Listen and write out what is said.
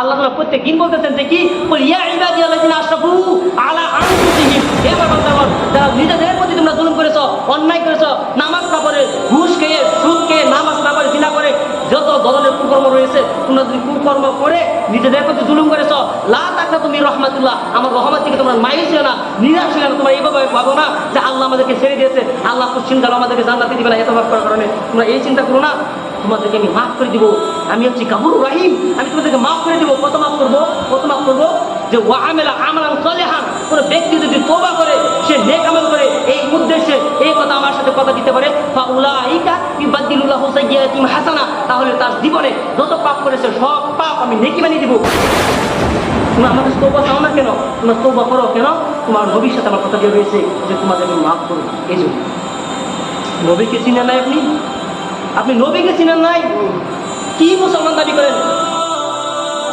আল্লাহ তাআলা প্রত্যেক দিন বলতেছেন যে কি? আশরাফু আলা আমার বান্দাগণ যারা নিজেদের প্রতি তোমরা জুলুম করেছ, অন্যায় করেছ, নামাজ না পড়ে, ঘুষ খেয়ে, সুদ খেয়ে, নামাজ না পড়ে, জিনা করে, যত ধরনের কুকর্ম রয়েছে, তোমরা যদি কুকর্ম করে, নিজেদের প্রতি জুলুম করেছ, লা তাকনা তুমি রহমাতুল্লাহ, আমার রহমত থেকে তোমরা মাইস না, নিরাশ না, তোমরা এইভাবে ভাবো না যে আল্লাহ আমাদেরকে ছেড়ে দিয়েছে, আল্লাহ পশ্চিম আমাদেরকে জান্নাতে দিবে না, এত ভাব করার কারণে। তোমরা এই চিন্তা করো না তোমাদেরকে আমি মাফ করে দিব। আমি হচ্ছি কাবুর রাহিম। আমি তোমাদেরকে মাফ করে দিব। কত মাফ করব? কত মাফ করব? যে ওয়ামেলা আমালান সলেহান, কোনো ব্যক্তি যদি তোবা করে, সে নেক আমল করে, এই উদ্দেশ্যে এই কথা আমার সাথে কথা দিতে পারে। বা ফাউলাইকা ইবাদদিলুল্লাহু সাইয়্যাতিহিম হাসানা। তাহলে তার জীবনে যত পাপ করেছে, সব পাপ আমি নেকি বানিয়ে দিব। তোমরা আমার কাছে তৌবা চাও না কেন? তোমরা তৌবা করো কেন? তোমার ভবিষ্যতে আমার কথা দিয়ে রয়েছে যে তোমাদের আমি মাফ করো। এই জন্য। নবীকে চিনেন নাই আপনি? আপনি নবীকে চিনেন নাই? কি মুসলমান দাবি করেন?